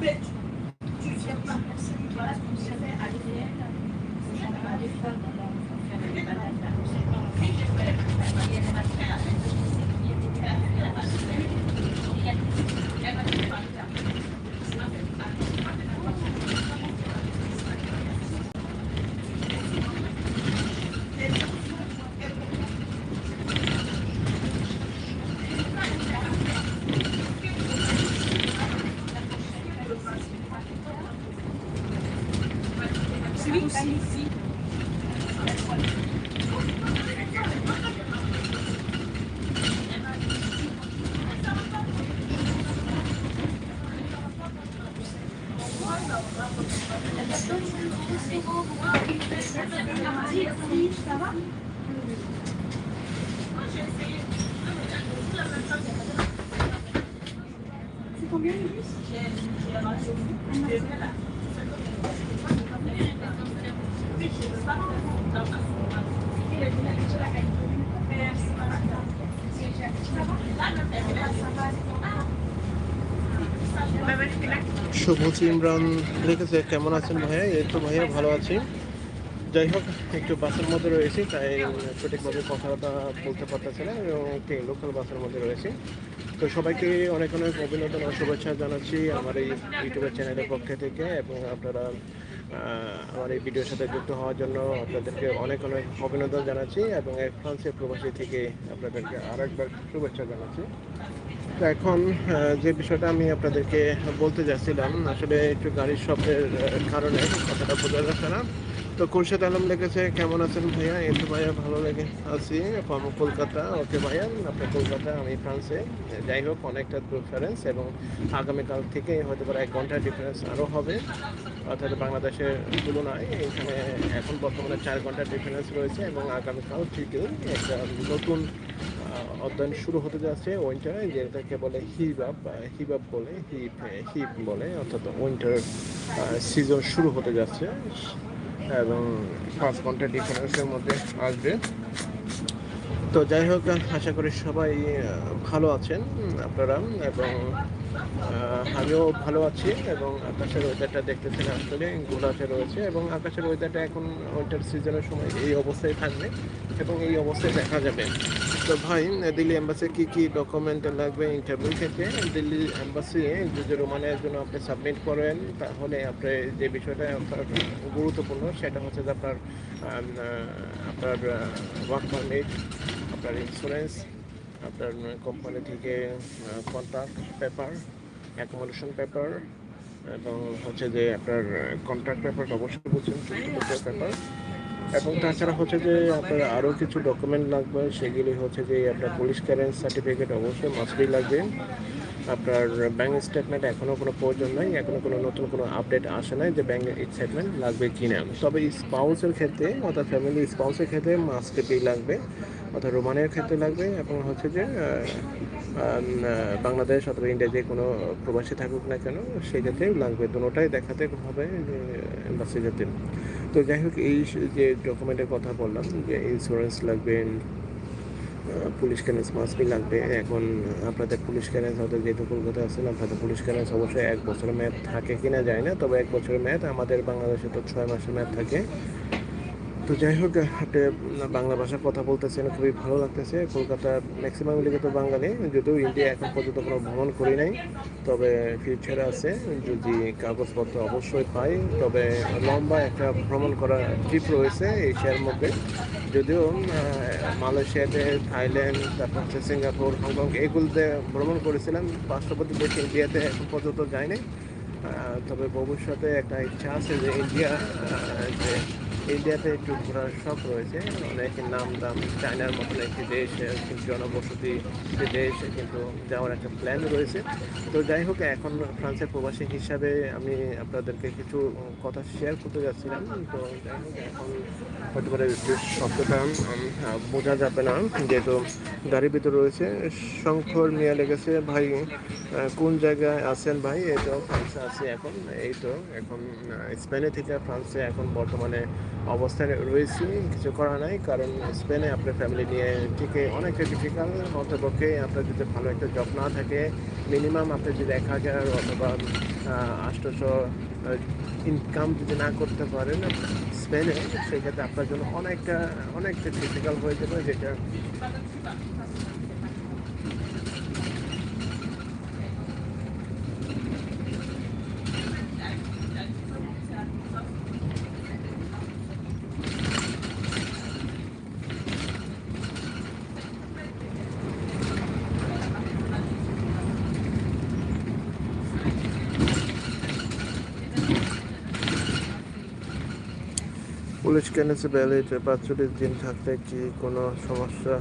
Mais. Tu viens pas passer une classe à l'EDN. Des femmes, on. Oui, ici. সবুজ ইমরান লিখেছে, কেমন আছেন ভাইয়া? এই তো ভাইয়া ভালো আছি। যাই হোক, একটু বাসের মধ্যে রয়েছি, তাই সঠিকভাবে কথাটা বলতে পারতেছি না। এবং একটি লোকাল বাসের মধ্যে রয়েছি। তো সবাইকে অনেক অনেক অভিনন্দন ও শুভেচ্ছা জানাচ্ছি আমার এই ইউটিউবের চ্যানেলের পক্ষ থেকে এবং আপনারা আমার এই ভিডিওর সাথে যুক্ত হওয়ার জন্য আপনাদেরকে অনেক অনেক অভিনন্দন জানাচ্ছি এবং এক ফ্রান্সের প্রবাসী থেকে আপনাদেরকে আরেকবার শুভেচ্ছা জানাচ্ছি। তো এখন যে বিষয়টা আমি আপনাদেরকে বলতে যাচ্ছিলাম, আসলে একটু গাড়ির শব্দের কারণে কথাটা বোঝা যাচ্ছে না। তো খুরশেদ আলম লিখেছে, কেমন আছেন ভাইয়া? এই তো ভাইয়া ভালো লেগে আছি। from কলকাতা। ওকে ভাইয়া, আপনার কলকাতা, আমি ফ্রান্সে। যাই হোক, অনেকটা ডিফারেন্স এবং আগামীকাল থেকে হয়তো এক ঘণ্টার ডিফারেন্স আরও হবে। অর্থাৎ বাংলাদেশের তুলনায় এখানে এখন বর্তমানে চার ঘণ্টার ডিফারেন্স রয়েছে এবং আগামীকাল থেকেই একটা নতুন অধ্যয়ন শুরু হতে যাচ্ছে উইন্টার যেটাকে বলে হিবাব হিবাব বলে হিপ হিপ বলে, অর্থাৎ উইন্টার সিজন শুরু হতে যাচ্ছে। এবং পাঁচ ঘণ্টা ডিফারেন্সের মধ্যে আসবে। তো যাই হোক, আশা করি সবাই ভালো আছেন আপনারা, এবং আমিও ভালো আছি, এবং আকাশের ওয়েদারটা দেখতেছেন আসলে ঘোলাতে রয়েছে, এবং আকাশের ওয়েদারটা এখন উইন্টার সিজনের সময় এই অবস্থায় থাকবে, এবং এই অবস্থায় দেখা যাবে। তো ভাই, দিল্লি এম্বাসি কি কি ডকুমেন্ট লাগবে ইন্টারভিউ ক্ষেত্রে দিল্লি এম্বাসি যদি রোমানের জন্য আপনি সাবমিট করেন, তাহলে আপনি যে বিষয়টা আপনার গুরুত্বপূর্ণ, সেটা হচ্ছে যে আপনার আপনার ওয়ার্ক পারমিট আপনার ইন্স্যুরেন্স আপনার কোম্পানি থেকে কন্ট্রাক্ট পেপার অ্যাকোমোডেশন পেপার এবং হচ্ছে যে আপনার কন্ট্রাক্ট পেপার অবশ্যই বুঝছেন পেপার এবং তাছাড়া হচ্ছে যে আপনার আরও কিছু ডকুমেন্ট লাগবে, সেগুলি হচ্ছে যে আপনার পুলিশ ক্যারেন্স সার্টিফিকেট অবশ্যই মাস্টই লাগবে। আপনার ব্যাঙ্ক স্টেটমেন্ট এখনও কোনো প্রয়োজন নাই এখনও কোনো নতুন কোনো আপডেট আসে নাই যে ব্যাঙ্ক স্টেটমেন্ট লাগবে কি না তবে স্পাউসের ক্ষেত্রে অর্থাৎ ফ্যামিলি স্পাউসের ক্ষেত্রে মাস্টে লাগবে, অর্থাৎ রোমানের ক্ষেত্রে লাগবে এবং হচ্ছে যে বাংলাদেশ অথবা ইন্ডিয়া যে কোনো প্রবাসী থাকুক না কেন সেই ক্ষেত্রে লাগবে। দুটোটাই দেখাতে হবে এম্বাসি যাতে তো যাই হোক, এই যে ডকুমেন্টের কথা বললাম, যে ইন্স্যুরেন্স লাগবে পুলিশ ক্যারেন্স মাস্টই লাগবে। এখন আপনাদের পুলিশ ক্যারেন্স হয়তো যেহেতু কলকাতা আছেন, আপনাদের পুলিশ ক্যারেন্স অবশ্যই এক বছরের মেয়াদ থাকে কিনা যায় না, তবে এক বছরের মেয়াদ আমাদের বাংলাদেশে তো ছয় মাসের মেয়াদ থাকে। তো যাই হোক আপনি বাংলা ভাষায় কথা বলতেছেন খুবই ভালো লাগতেছে। কলকাতা ম্যাক্সিমাম লিগে তো বাঙালি, যদিও ইন্ডিয়া এখন পর্যন্ত কোনো ভ্রমণ করি নাই। তবে ফিউচারে আছে, যদি কাগজপত্র অবশ্যই পাই। তবে লম্বা একটা ভ্রমণ করার ট্রিপ রয়েছে এশিয়ার মধ্যে। যদিও মালয়েশিয়াতে, থাইল্যান্ড, তারপর হচ্ছে সিঙ্গাপুর, হংকং, এগুলোতে ভ্রমণ করেছিলাম। পার্শ্ববর্তী দেশ ইন্ডিয়াতে এখন পর্যন্ত যায়নি তবে ভবিষ্যতে একটা ইচ্ছা আছে যে ইন্ডিয়া যে ইন্ডিয়াতে একটু ঘোরার শখ রয়েছে। অনেক নাম দাম চায়নার মতন একটি দেশ জনবসতি দেশ, কিন্তু যাওয়ার একটা প্ল্যান রয়েছে। তো যাই হোক, এখন ফ্রান্সের প্রবাসী হিসাবে আমি আপনাদেরকে কিছু কথা শেয়ার করতে যাচ্ছিলাম। তো যাই হোক, এখন হতে পারে যে শব্দটা বোঝা যাবে না। যেহেতু গাড়ির ভিতরে রয়েছে শঙ্কর মিয়া লেগেছে, ভাই কোন জায়গায় আছেন ভাই? এই তো ফ্রান্সে আছি এখন। এই তো, এখন স্পেনে থেকে ফ্রান্সে এখন বর্তমানে অবস্থায় রয়েছি, কিছু করা নাই, কারণ স্পেনে আপনার ফ্যামিলি নিয়ে থেকে অনেকটা ডিফিকাল্ট অন্তপক্ষে আপনার যদি ভালো একটা জব না থাকে মিনিমাম আপনি যদি এক হাজার অথবা আষ্টশো ইনকাম যদি না করতে পারেন স্পেনে, সেক্ষেত্রে আপনার জন্য অনেকটা অনেকটা ডিফিকাল্ট হয়ে যাবে, যেটা পুলিশ কেনেছে ব্যালিতে পাঁচচল্লিশ দিন থাকতে কি কোনো সমস্যা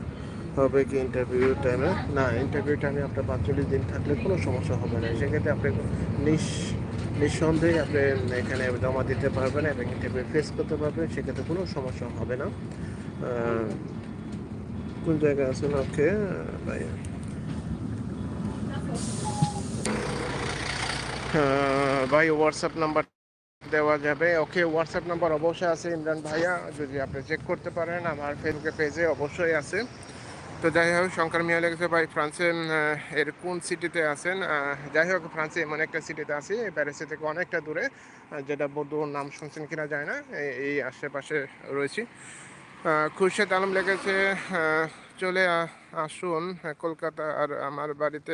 হবে কি ইন্টারভিউ টাইমে না ইন্টারভিউ টাইমে আপনার পাঁচচল্লিশ দিন থাকলে কোনো সমস্যা হবে না। সেক্ষেত্রে আপনি নিঃ নিঃসন্দেহে আপনি এখানে জমা দিতে পারবেন এবং ইন্টারভিউ ফেস করতে পারবেন সেক্ষেত্রে কোনো সমস্যা হবে না। কোন জায়গায় আছেন? ওকে ভাই আহ, ভাই হোয়াটসঅ্যাপ নাম্বার দেওয়া যাবে। ওকে হোয়াটসঅ্যাপ নাম্বার অবশ্যই আছে ইমরান ভাইয়া। যদি আপনি চেক করতে পারেন, আমার ফেসবুকে পেজে অবশ্যই আছে। তো যাই হোক, শঙ্কর মিয়া লেগেছে ভাই ফ্রান্সে এর কোন সিটিতে আছেন? যাই হোক ফ্রান্সে এমন একটা সিটিতে আছি। প্যারিসে থেকে অনেকটা দূরে যেটা বৌদ্ধ নাম শুনছেন কিনা যায় না এই- আশেপাশে রয়েছি। খুরশেদ আলম লেগেছে চলে আসুন কলকাতা আর আমার বাড়িতে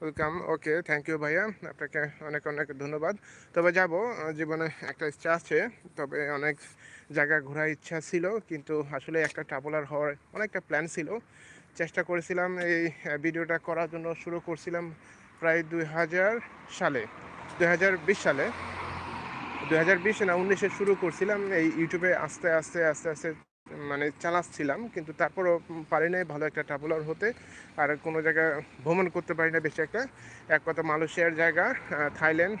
ওয়েলকাম ওকে থ্যাংক ইউ ভাইয়া, আপনাকে অনেক অনেক ধন্যবাদ। তবে যাব জীবনে একটা ইচ্ছা আছে, তবে অনেক জায়গা ঘোরার ইচ্ছা ছিল, কিন্তু আসলে একটা ট্রাভেলার হওয়ার অনেকটা প্ল্যান ছিল। চেষ্টা করেছিলাম এই ভিডিওটা করার জন্য শুরু করছিলাম প্রায় দুই হাজার সালে দুই হাজার বিশ সালে। দুই হাজার বিশ না, উনিশে শুরু করছিলাম, এই ইউটিউবে আস্তে আস্তে আস্তে আস্তে মানে চালাচ্ছিলাম, কিন্তু তারপরও পারি নাই ভালো একটা ট্রাভেলার হতে। আর কোনো জায়গায় ভ্রমণ করতে পারি না, বেশি একটা। এক কথা মালয়েশিয়ার জায়গা থাইল্যান্ড,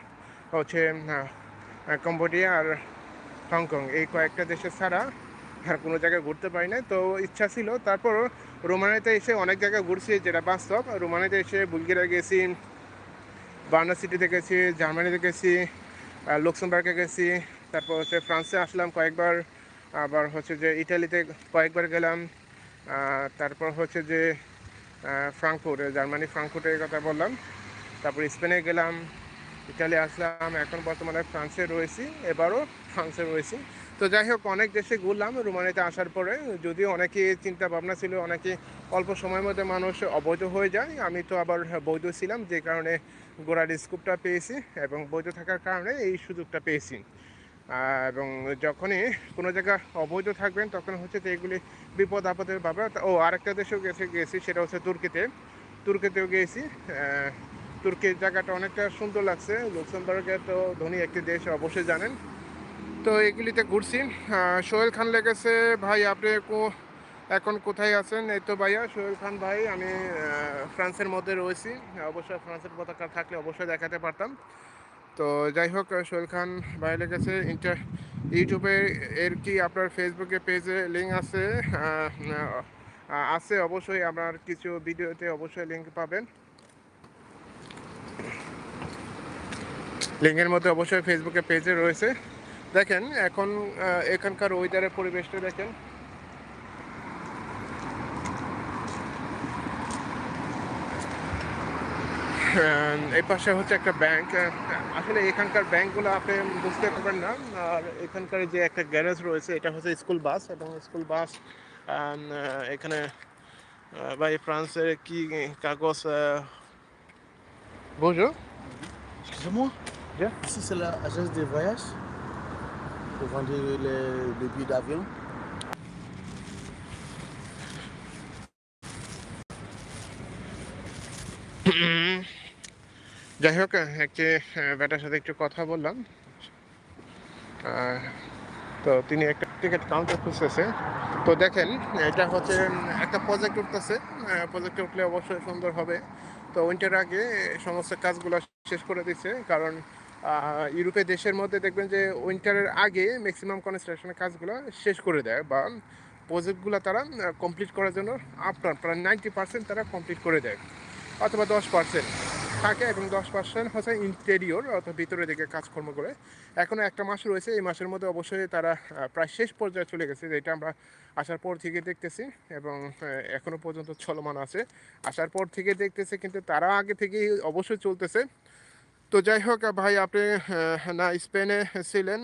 হচ্ছে কম্বোডিয়া আর হংকং। এই কয়েকটা দেশে ছাড়া আর কোনো জায়গায় ঘুরতে পারি না তো ইচ্ছা ছিল তারপর রোমানিতে এসে অনেক জায়গায় ঘুরছি, যেটা বাস্তব। রোমানিতে এসে বুলগেরিয়া গেছি, বার্না সিটিতে গেছি জার্মানিতে গেছি লুক্সেমবার্গে গেছি, তারপর হচ্ছে ফ্রান্সে আসলাম কয়েকবার। আবার হচ্ছে যে ইটালিতে কয়েকবার গেলাম তারপর হচ্ছে যে আহ, ফ্রাঙ্কফুর্ট জার্মানি ফ্রাঙ্কফুটের কথা বললাম তারপর স্পেনে গেলাম ইটালি আসলাম এখন বর্তমানে ফ্রান্সে রয়েছি এবারও ফ্রান্সে রয়েছি। তো যাই হোক অনেক দেশে ঘুরলাম রোমানিতে আসার পরে যদিও অনেকে চিন্তা ভাবনা ছিল অনেকে অল্প সময়ের মধ্যে মানুষ অবৈধ হয়ে যায় আমি তো আবার বৈধ ছিলাম যে কারণে গোড়ার স্কুপটা পেয়েছি এবং বৈধ থাকার কারণে এই সুযোগটা পেয়েছি। এবং যখনই কোনো জায়গা অবৈধ থাকবেন, তখন হচ্ছে যে এগুলি বিপদ আপদের ব্যাপার। ও, আরেকটা দেশেও গেছে, গেছি, সেটা হচ্ছে তুর্কিতে। তুর্কিতেও গিয়েছি তুর্কির জায়গাটা অনেকটা সুন্দর লাগছে। লুক্সেমবার্গে তো ধনী একটি দেশ, অবশ্যই জানেন। তো এগুলিতে ঘুরছি। সোহেল খান লেগেছে। ভাই, আপনি কো- এখন কোথায় আছেন? এই তো ভাইয়া, সোহেল খান ভাই, আমি ফ্রান্সের মধ্যে রয়েছি। অবশ্যই ফ্রান্সের পতাকা থাকলে অবশ্যই দেখাতে পারতাম। তো যাই হোক সোহেল খান ভাই লেগেছে ইন্টার ইউটিউবে এর কি আপনার ফেসবুকে পেজে লিঙ্ক আছে? আছে অবশ্যই আপনার কিছু ভিডিওতে অবশ্যই লিঙ্ক পাবেন। লিঙ্কের মধ্যে অবশ্যই ফেসবুকে পেজে রয়েছে। দেখেন, এখন এখানকার ওয়েদারের পরিবেশটা দেখেন। এই পাশে হচ্ছে একটা ব্যাংক আসলে এখানকার ব্যাংকগুলো আপনি বুঝতে পারবেন না আর এখানকার যে একটা গ্যারেজ রয়েছে এটা হচ্ছে স্কুল বাস এবং স্কুল বাস এখানে আহ, ভাই ফ্রান্সের কি কাগজ বুঝো Excusez-moi Bien. Ici, c'est l'agence de voyage. Pour vendre les, les billets d'avion. যাই হোক একটি ব্যাটার সাথে একটু কথা বললাম। তো তিনি একটা টিকিট কাউন্টার খুঁজতেছে। তো দেখেন এটা হচ্ছে একটা প্রজেক্ট উঠতেছে। প্রজেক্টে উঠলে অবশ্যই সুন্দর হবে। তো উইন্টার আগে সমস্ত কাজগুলো শেষ করে দিচ্ছে কারণ আহ, ইউরোপের দেশের মধ্যে দেখবেন যে উইন্টারের আগে ম্যাক্সিমাম কনস্ট্রাকশনের কাজগুলো শেষ করে দেয় বা প্রজেক্টগুলো তারা কমপ্লিট করার জন্য আপনার প্রায় নাইনটি পার্সেন্ট তারা কমপ্লিট করে দেয়। অথবা দশ পার্সেন্ট থাকে এবং দশ পার্সেন্ট হচ্ছে ইন্টেরিয়র অর্থাৎ ভিতরের দিকে কাজকর্ম করে। এখনও একটা মাস রয়েছে এই মাসের মধ্যে অবশ্যই তারা প্রায় শেষ পর্যায়ে চলে গেছে যেটা আমরা আসার পর থেকে দেখতেছি এবং আহ, এখনও পর্যন্ত চলমান আছে। আসার পর থেকে দেখতেছে কিন্তু তারা আগে থেকেই অবশ্যই চলতেছে। তো যাই হোক ভাই আপনি না স্পেনে ছিলেন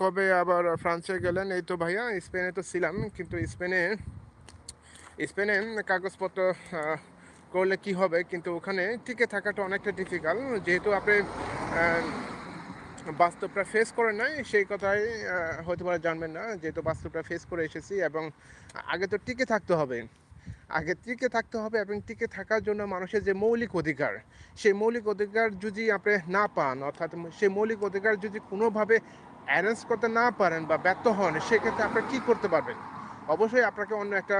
কবে আবার ফ্রান্সে গেলেন? এই তো ভাইয়া স্পেনে তো ছিলাম কিন্তু স্পেনে স্পেনে কাগজপত্র করলে কি হবে? কিন্তু ওখানে টিকে থাকাটা অনেকটা ডিফিকাল্ট যেহেতু আপনি বাস্তবটা ফেস করে নাই, সেই কথাই হয়তো পারে জানবেন না। যেহেতু বাস্তবটা ফেস করে এসেছি এবং আগে তো টিকে থাকতে হবে। আগে টিকে থাকতে হবে এবং টিকে থাকার জন্য মানুষের যে মৌলিক অধিকার, সেই মৌলিক অধিকার যদি আপনি না পান, অর্থাৎ সেই মৌলিক অধিকার যদি কোনোভাবে অ্যারেঞ্জ করতে না পারেন বা ব্যর্থ হন, সেক্ষেত্রে আপনারা কী করতে পারবেন? অবশ্যই আপনাকে অন্য একটা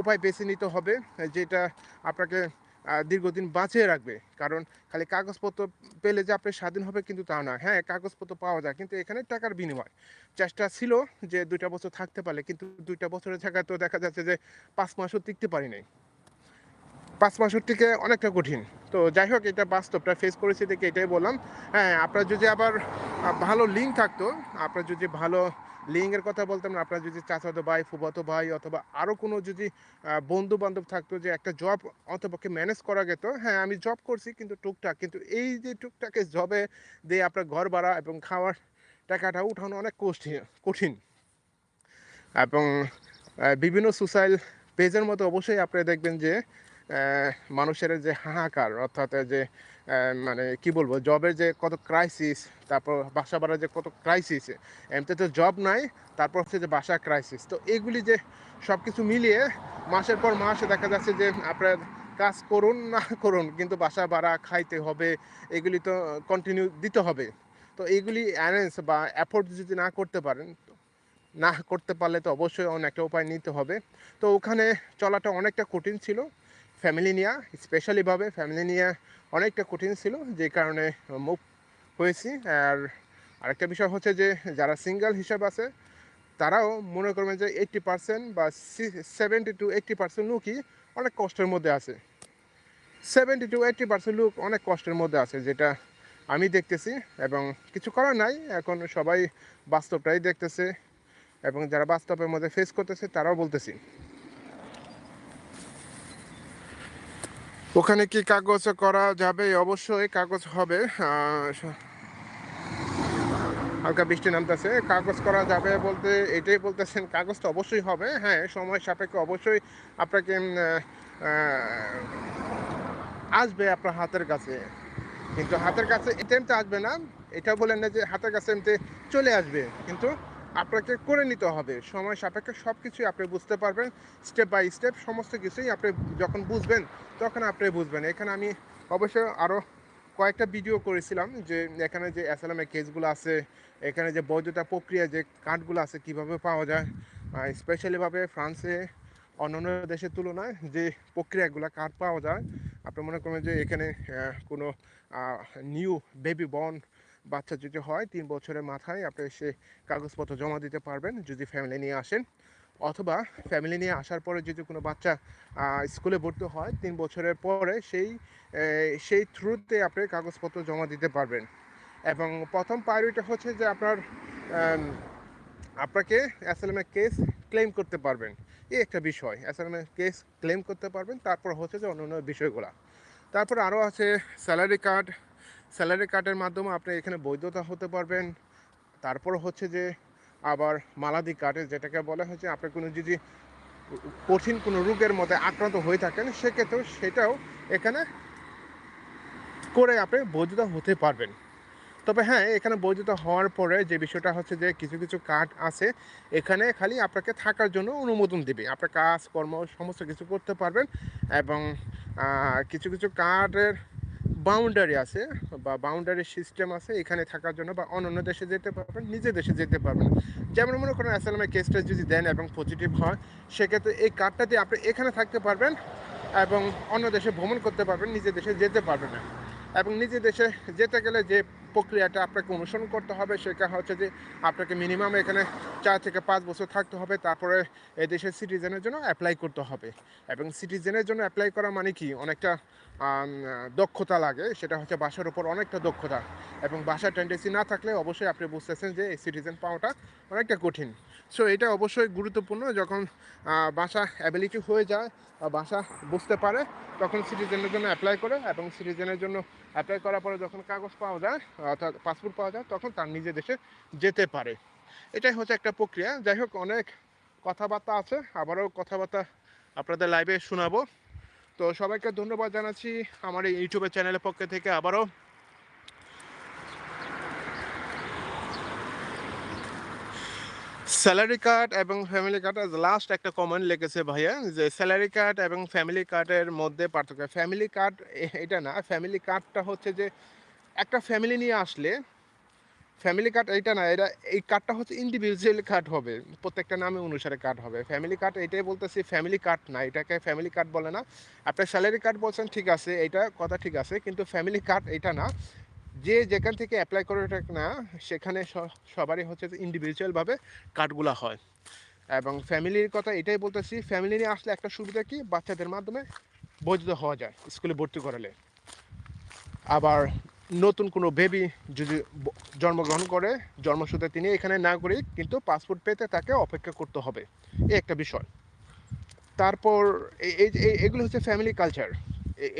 উপায় বেছে নিতে হবে, যেটা আপনাকে দীর্ঘদিন বাঁচিয়ে রাখবে। কারণ খালি কাগজপত্র পেলে যে আপনি স্বাধীন হবে কিন্তু তা না। হ্যাঁ কাগজপত্র পাওয়া যায়, কিন্তু এখানে টাকার বিনিময়। চেষ্টা ছিল যে দুইটা বছর থাকতে পারলে কিন্তু দুইটা বছরের জায়গায় তো দেখা যাচ্ছে যে পাঁচ মাসও টিকতে পারি নাই। পাঁচ মাসের থেকে অনেকটা কঠিন। তো যাই হোক, এটা বাস্তবটা ফেস করেছি দেখে এটাই বললাম। হ্যাঁ আপনার যদি আবার ভালো লিঙ্ক থাকতো, আপনার যদি ভালো লিঙ্কের কথা বলতাম আপনার যদি চাচাতো ভাই ফুবাতো ভাই অথবা আরও কোনো যদি বন্ধু বান্ধব থাকতো যে একটা জব অন্তপক্ষে ম্যানেজ করা যেত হ্যাঁ আমি জব করছি কিন্তু টুকটাক, কিন্তু এই যে টুকটাকে জবে দিয়ে আপনার ঘর ভাড়া এবং খাওয়ার টাকাটা উঠানো অনেক কঠিন কঠিন। এবং বিভিন্ন সোশ্যাল পেজের মতো অবশ্যই আপনি দেখবেন যে মানুষের যে হাহাকার, অর্থাৎ যে মানে কি বলব জবের যে কত ক্রাইসিস তারপর বাসা বাড়ার যে কত ক্রাইসিস এমনিতে তো জব নাই, তারপর হচ্ছে যে বাসা ক্রাইসিস তো এগুলি যে সব কিছু মিলিয়ে মাসের পর মাস দেখা যাচ্ছে যে আপনার কাজ করুন না করুন, কিন্তু বাসা ভাড়া খাইতে হবে, এগুলি তো কন্টিনিউ দিতে হবে। তো এইগুলি অ্যারেঞ্জ বা অ্যাফোর্ড যদি না করতে পারেন, না করতে পারলে তো অবশ্যই অন্য একটা উপায় নিতে হবে। তো ওখানে চলাটা অনেকটা কঠিন ছিল ফ্যামিলি নিয়ে স্পেশালিভাবে ফ্যামিলি নিয়ে অনেকটা কঠিন ছিল, যে কারণে মুভ হয়েছি। আর আরেকটা বিষয় হচ্ছে যে, যারা সিঙ্গেল হিসাব আছে, তারাও মনে করবেন যে এইট্টি পার্সেন্ট বা সেভেন্টি টু এইট্টি পার্সেন্ট লোকই অনেক কষ্টের মধ্যে আছে। সেভেন্টি টু এইট্টি পার্সেন্ট লোক অনেক কষ্টের মধ্যে আছে, যেটা আমি দেখতেছি, এবং কিছু করার নাই। এখন সবাই বাস্তবটাই দেখতেছে, এবং যারা বাস্তবের মধ্যে ফেস করতেছে, তারাও বলতেছি। ওখানে কি কাগজ করা যাবে? অবশ্যই কাগজ হবে। হালকা বৃষ্টি নামতেছে। কাগজ করা যাবে বলতে এটাই বলতেছেন, কাগজ তো অবশ্যই হবে। হ্যাঁ সময় সাপেক্ষে অবশ্যই আপনাকে আসবে আপনার হাতের কাছে। কিন্তু হাতের কাছে টাইমতে আসবে না। এটা বলেন না যে হাতের কাছে এমনি চলে আসবে। কিন্তু আপনাকে করে নিতে হবে। সময় সাপেক্ষে সব কিছুই আপনি বুঝতে পারবেন। স্টেপ বাই স্টেপ সমস্ত কিছুই আপনি যখন বুঝবেন, তখন আপনি বুঝবেন। এখানে আমি অবশ্যই আরও কয়েকটা ভিডিও করেছিলাম যে, এখানে যে অ্যাসালামের কেসগুলো আছে, এখানে যে বৈধতা প্রক্রিয়া যে কার্ডগুলো আছে, কীভাবে পাওয়া যায় স্পেশালিভাবে ফ্রান্সে অন্যান্য দেশের তুলনায় যে প্রক্রিয়াগুলো কার্ড পাওয়া যায়, আপনি মনে করবেন যে এখানে কোনো নিউ বেবি বর্ন বাচ্চা যদি হয়, তিন বছরের মাথায় আপনি সে কাগজপত্র জমা দিতে পারবেন যদি ফ্যামিলি নিয়ে আসেন। অথবা ফ্যামিলি নিয়ে আসার পরে যদি কোনো বাচ্চা স্কুলে ভর্তি হয়, তিন বছরের পরে সেই সেই থ্রুতে আপনি কাগজপত্র জমা দিতে পারবেন। এবং প্রথম প্রায়োরিটি হচ্ছে যে আপনার আপনাকে অ্যাসালামের কেস ক্লেম করতে পারবেন। এই একটা বিষয়। অ্যাসালামের কেস ক্লেম করতে পারবেন। তারপর হচ্ছে যে অন্য অন্য বিষয়গুলো। তারপর আরও আছে স্যালারি কার্ড স্যালারি কার্ডের মাধ্যমে আপনি এখানে বৈধতা হতে পারবেন। তারপর হচ্ছে যে, আবার মালাদি কার্ডে যেটাকে বলা হয়েছে আপনি কোনো যদি কঠিন কোনো রোগের মধ্যে আক্রান্ত হয়ে থাকেন সেক্ষেত্রেও সেটাও এখানে করে আপনি বৈধতা হতে পারবেন। তবে হ্যাঁ এখানে বৈধতা হওয়ার পরে যে বিষয়টা হচ্ছে যে, কিছু কিছু কার্ড আছে, এখানে খালি আপনাকে থাকার জন্য অনুমোদন দেবে। আপনার কাজকর্ম সমস্ত কিছু করতে পারবেন এবং কিছু কিছু কার্ডের বাউন্ডারি আছে বা বাউন্ডারি সিস্টেম আছে এখানে থাকার জন্য বা অন্য দেশে যেতে পারবেন, নিজের দেশে যেতে পারবেন। যেমন মনে করেন অ্যাসালামের কেসটা যদি দেন এবং পজিটিভ হয়, সেক্ষেত্রে এই কার্ডটা দিয়ে আপনি এখানে থাকতে পারবেন এবং অন্য দেশে ভ্রমণ করতে পারবেন, নিজের দেশে যেতে পারবেন না। এবং নিজের দেশে যেতে গেলে যে প্রক্রিয়াটা আপনাকে অনুসরণ করতে হবে। সেটা হচ্ছে যে আপনাকে মিনিমাম এখানে চার থেকে পাঁচ বছর থাকতে হবে। তারপরে দেশের সিটিজেনের জন্য অ্যাপ্লাই করতে হবে। এবং সিটিজেনের জন্য অ্যাপ্লাই করা মানে কি? অনেকটা দক্ষতা লাগে। সেটা হচ্ছে বাসার উপর অনেকটা দক্ষতা। এবং বাসার টেন্ডেন্সি না থাকলে অবশ্যই আপনি বুঝতেছেন যে এই সিটিজেন পাওয়াটা অনেকটা কঠিন। সো এটা অবশ্যই গুরুত্বপূর্ণ। যখন বাসা অ্যাবিলিটি হয়ে যায় বা ভাষা বুঝতে পারে, তখন সিটিজেনের জন্য অ্যাপ্লাই করে। এবং সিটিজেনের জন্য অ্যাপ্লাই করার পরে যখন কাগজ পাওয়া যায় অর্থাৎ পাসপোর্ট পাওয়া যায়, তখন তার নিজের দেশে যেতে পারে। এটাই হচ্ছে একটা প্রক্রিয়া। যাই হোক, অনেক কথাবার্তা আছে, আবারও কথাবার্তা আপনাদের লাইভে শোনাবো। তো সবাইকে ধন্যবাদ জানাচ্ছি আমার এই ইউটিউবের চ্যানেলের পক্ষ থেকে আবারও। স্যালারি কার্ড এবং ফ্যামিলি কার্ড লাস্ট একটা কমেন্ট লেগেছে ভাইয়া, যে স্যালারি কার্ড এবং ফ্যামিলি কার্ডের মধ্যে পার্থক্য। ফ্যামিলি কার্ড এটা না ফ্যামিলি কার্ডটা হচ্ছে যে একটা ফ্যামিলি নিয়ে আসলে ফ্যামিলি কার্ড এইটা না, এটা এই কার্ডটা হচ্ছে ইন্ডিভিজুয়াল কার্ড হবে, প্রত্যেকটা নামে অনুসারে কার্ড হবে। ফ্যামিলি কার্ড এটাই বলতেছি ফ্যামিলি কার্ড না, এটাকে ফ্যামিলি কার্ড বলে না। আপনার স্যালারি কার্ড বলছেন, ঠিক আছে এটা কথা ঠিক আছে, কিন্তু ফ্যামিলি কার্ড এটা না, যে যেখান থেকে অ্যাপ্লাই করে না, সেখানে সবারই হচ্ছে ইন্ডিভিজুয়ালভাবে কার্ডগুলো হয়। এবং ফ্যামিলির কথা এটাই বলতেছি ফ্যামিলি নিয়ে আসলে একটা সুবিধা কি? বাচ্চাদের মাধ্যমে বৈধ হওয়া যায়, স্কুলে ভর্তি করালে। আবার নতুন কোনো বেবি যদি জন্মগ্রহণ করে, জন্মসূত্রে তিনি এখানে নাগরিক, কিন্তু পাসপোর্ট পেতে তাকে অপেক্ষা করতে হবে। এই একটা বিষয়। তারপর এই এগুলো হচ্ছে ফ্যামিলি কালচার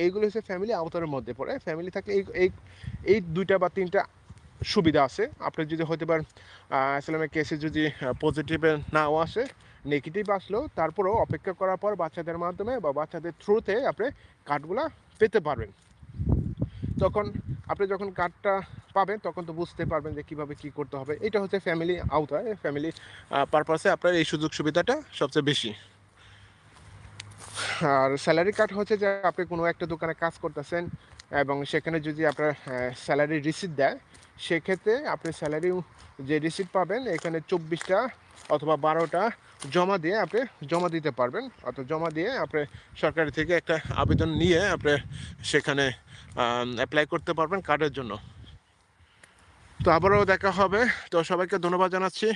এইগুলো হচ্ছে ফ্যামিলি আওতার মধ্যে পড়ে। ফ্যামিলি থাকলে এই এই দুইটা বা তিনটা সুবিধা আছে। আপনি যদি হতে পারেন ইসলামের কেসে যদি পজিটিভে নাও আসে নেগেটিভ আসলেও তারপরেও অপেক্ষা করার পর বাচ্চাদের মাধ্যমে বা বাচ্চাদের থ্রুতে আপনি কার্ডগুলো পেতে পারবেন। তখন আপনি যখন কার্ডটা পাবেন, তখন তো বুঝতে পারবেন যে কীভাবে কি করতে হবে। এটা হচ্ছে ফ্যামিলি আওতায় ফ্যামিলি পারপাসে আপনার এই সুযোগ সুবিধাটা সবচেয়ে বেশি। আর স্যালারি কার্ড হচ্ছে যে আপনি কোনো একটা দোকানে কাজ করতেছেন এবং সেখানে যদি আপনার স্যালারি রিসিট দেয়, সেক্ষেত্রে আপনি স্যালারি যে রিসিট পাবেন, এখানে চব্বিশটা অথবা বারোটা জমা দিয়ে আপনি জমা দিতে পারবেন। অর্থাৎ জমা দিয়ে আপনি সরকারি থেকে একটা আবেদন নিয়ে আপনি সেখানে অ্যাপ্লাই করতে পারবেন কার্ডের জন্য। তো আবারও দেখা হবে। তো সবাইকে ধন্যবাদ জানাচ্ছি।